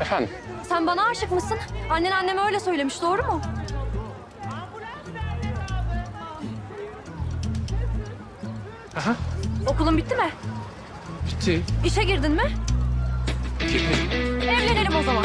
Efendim? Sen bana aşık mısın? Annen anneme öyle söylemiş doğru mu? Aha. Okulun bitti mi? Bitti. İşe girdin mi? Girdim. Evlenelim o zaman.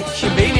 Sensizlik beni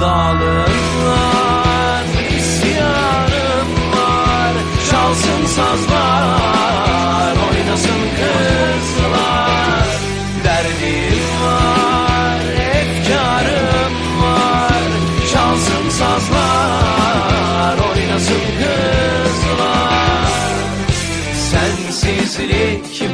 Dağlarım var, isyanım var Çalsın sazlar, oynasın kızlar. Derdim var, efkarım var Çalsın sazlar, oynasın kızlar. Sensizlik